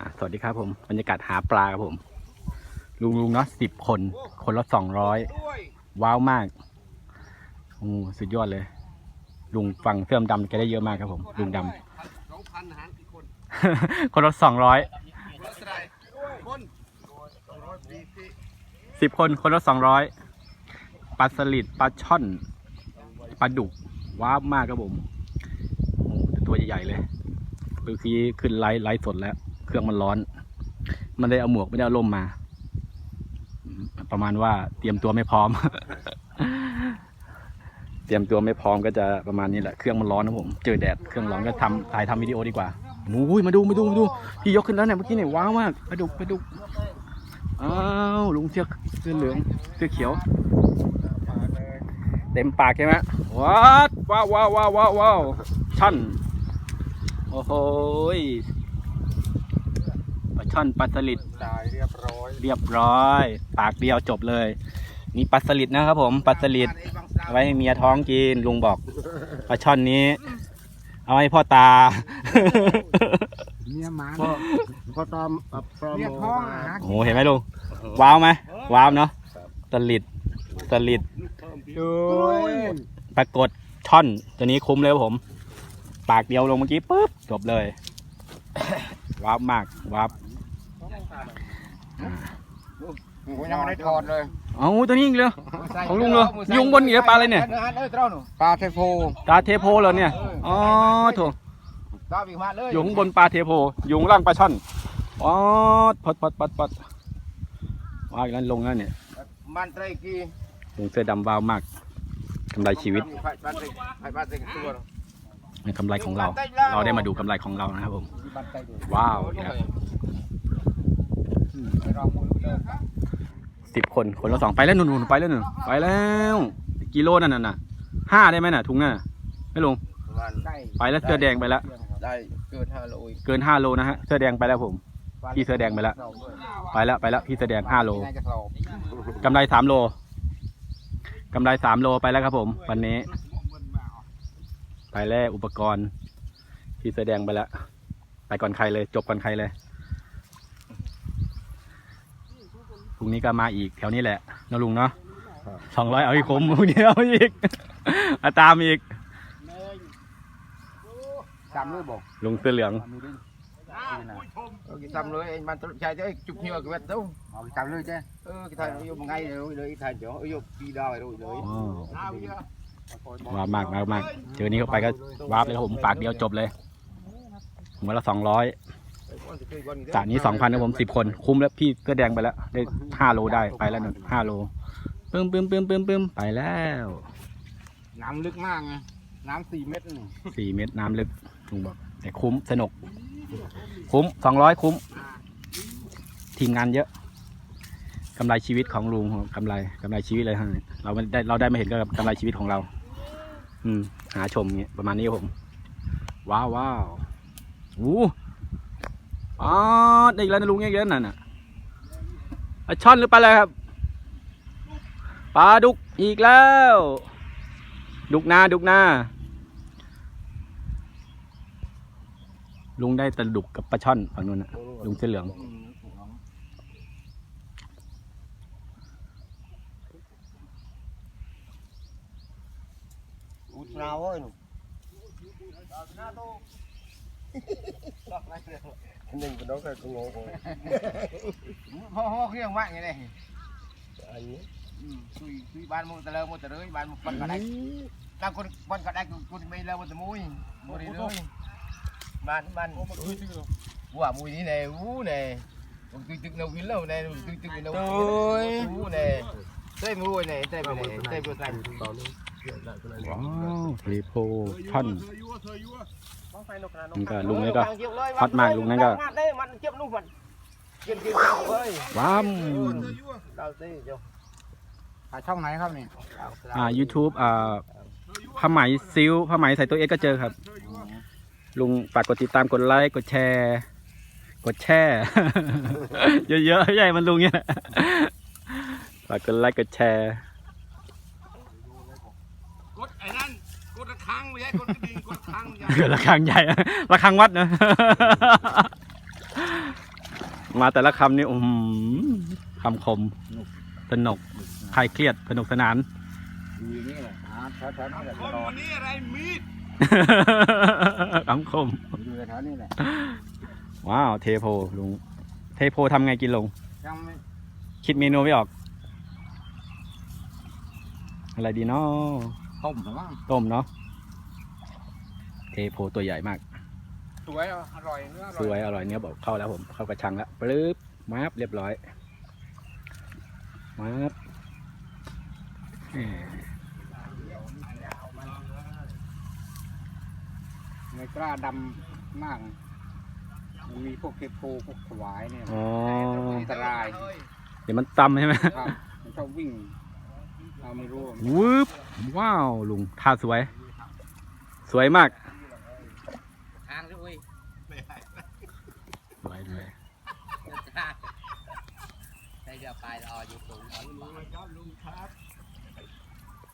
อะสวัสดีครับผมบรรยากาศหาปลาครับผม ลุงลุงเนาะสิบคน คนละสองร้อยว้าวมากโอ้สุดยอดเลย ลุงฝั่งเสื้อดำแกได้เยอะมากครับผม ลุงดสองพันหารกี่คนำคนละสองร้อยคนละเท่าไหร่คนสองร้อยสี่สิบสิบคนคนละสองร้อยปลาสลิดปลาช่อนปลาดุกว้าวมากครับผมโอ้แต่ตัวใหญ่ๆเลยคือคือขึ้นไลฟ์ไลฟ์สดแล้ว เครื่องมันร้อน มันได้เอาหมวกไม่ได้เอาล่มมา ประมาณว่าเตรียมตัวไม่พร้อม เตรียมตัวไม่พร้อมก็จะประมาณนี้แหละ เครื่องมันร้อนนะผม เจอแดด เครื่องร้อนก็ทำถ่ายทำวิดีโอดีกว่าอุ้ยมาดูมาดูมาดู พี่ยกขึ้นแล้วเนี่ยเมื่อกี้เนี่ยว้าวมากปดุกปดุกอ้าวลุงเสื้อเสื้อเหลืองเสื้อเขียว เต็มปากใช่ไหมว้าวว้าวว้าวว้าวว้าวว้าวช่อนโอ้โห ช่อนปลาสลิดจ่ายเรียบร้อยเรียบร้อย ปากเดียวจบเลยมีปลาสลิดนะครับผมปลาสลิดเอาไว้ให้เมียท้องกินลุงบอกปลาช่อนนี้ เอาให้พ่อตา เมียหมาพอพอตามอะพร้อมเรียกท้องอะโอ้โหเห็นไหมลุงว้าวไหมว้าวเนาะสลิดสลิดดูปรากฏช่อนตัวนี้คุ้มเลยครับผม ปากเดียวลงเมื่อกี้ปุ๊บจบเลย ว้าวมากว้าว ผมยังไม่ได้ถอดเลยเอาตัวนี้อีกเลยของลุงเหรอยุงบนเหนือปลาอะไรเนี่ยปลาเทโพตาเทโพเหรอเนี่ยอ๋อโถตาบิกมาเลยอยู่ข้างบนปลาเทโพอยู่ข้างล่างปลาช่อนอ๋อพอดพอดพอดพอดว้าวอีกแล้วลงแล้วเนี่ยมันไตรกีลุงเสื้อดำว้าวมากกำไรชีวิตไผ่บ้านไตรไผ่บ้านไตรตัวเป็นกำไรของเรา เราได้มาดูกำไรของเรานะครับผมบ้านไตรดูว้าวอีกแล้วเรามือเลิก สิบคนคนละสองไปแล้วหนุ่นๆไปแล้วหนุ่นไปแล้วกิโลนั่นน่ะห้าได้ไหมน่ะถุงนั่นน่ะไม่ลงบ้านได้ไปแล้วเสื้อแดงไปแล้วได้เกินห้าโลอีกเกินห้าโลนะฮะเสื้อแดงไปแล้วผมพี่เสื้อแดงไปแล้วไปแล้วไปแล้วพี่เสื้อแดงห้าโลน่าจะสอบกำไรสามโลกำไรสามโลไปแล้วครับผม วันนี้ ไปแล้วอุปกรณ์ พี่เสื้อแดงไปแล้วไปก่อนใครเลย จบก่อนใครเลย พรุ่งนี้ก็มาอีกแถวนี้แหละนะลุงเนาะสองร้อยเอาอีกคมพรุ่งนี้เอาอีกเอาตามอีกจำเลยบอกลุงเสื้อเหลืองจำเลยมันใช่เจุกเหี้ยวกับเวทตู้จำเลยใช่เออ cái thằng yêu một ngày rồi rồi thằng chỗ yêu đi đào rồi rồi อ๋อว้าวมากว้าวมากเจอนี้เข้าไปก็วาร์ปเลยครับผมปากเดียวจบเลยหัวละสองร้อย จานนี้สองพันครับผมสิบคน คุ้มแล้วพี่เสื้อแดงไปแล้ว ได้ห้าโลได้ไปแล้วหนึ่งห้าโลปึ้มปึ้มปึ้มปึ้มปึ้มไปแล้วน้ำลึกมากไงน้ำสี่เมตรนี่สี่เมตรน้ำลึกลุงบอกแต่คุ้มสนุก คุ้มสองร้อยคุ้ม ทีมงานเยอะกำไรชีวิตของลุงกำไรกำไรชีวิตเลยฮะเราไม่ได้เราได้มาเห็นก็กำไรชีวิตของเรา อืม หาชมเงี้ยประมาณนี้ครับผม ว้าวว้าวอู้ อ๋อได้อีกแล้วนะลุงอีกแล้วนั่นน่ะปลาช่อนหรือปลาอะไรครับปลาดุกอีกแล้ว ดุกนาดุกนาลุงได้ตะดุกกับปลาช่อนฝั่งนู้นนะลุงเสื้อเหลืองอุตราโว้ยหนู หนึ่งเป็นน้องแต่กูงงกูพ่อพ่อเครื่องว่างไงนี่ยอันนี้ซุยซุยบ้านมึงตะเลมึงตะเลยบ้านมึงปันก็ได้บางคนปันก็ได้กูไม่เล่ามึงตะมุ้ยบ่ได้เลยบ้านบ้านว่ามุ้ยนี่แน่วู้แน่ตึกตึกนวินแล้วแน่ตึกตึกนวินอู้แน่เต้มุ้ยแน่เต้ไปไหนเต้ไปไหนว้าวฟรีโพพัน นก็ลุงนี่ก็ฮอตมากลุงนั่นก็ว้ามถ่ายช่องไหนครับนี่อ่า YouTube อ่าผ้าไหมซิลผ้าไหมใส่ตัวเอ็กก็เจอครับ ลุงฝากกดติดตามกดไลค์กดแชร์ กดแช่เยอะๆใหญ่มันลุงเนี่ยฝากกดไลค์กดแชร์ กดไอ้นั่นกดระ ฆังไม่ใช่กดกระดิ่งกดระฆังเกิดระฆังใหญ่ ระฆังวัดนะ มาแต่ละคำนี่อืมคำคม สนุกคลายเครียด สนุกสนาน อยู่นี่แหละหาแถวๆนี่แหละคนรอวันนี้อะไรมีดคำคม อยู่แถวๆนี่แหละว้าว เทโพลุง เทโพทำไงกินลง ยังไม่คิดเมนูไม่ออก อะไรดีเนาะต้มหรือมั้งต้มเนาะ เทโพตัวใหญ่มาก สวยอะอร่อยเนื้ออสร่วอยยอร่อยเนื้อบอกเข้าแล้วผม เข้ากระชังแล้วปลื้บมาบเรียบร้อยมาบแหมไม่กล้าดำมากมันมีพวกเทโพพวกถวายเนี่ยอ๋ออันตรายเดี๋ยวมันตำใช่ไหมครับมันชอบวิ่งเราไม่รู้วืบว้าวลุงท่าสวย สวยมาก ทางด้วย สวยเลย ใช่อไปรออยู่ตรงนั้น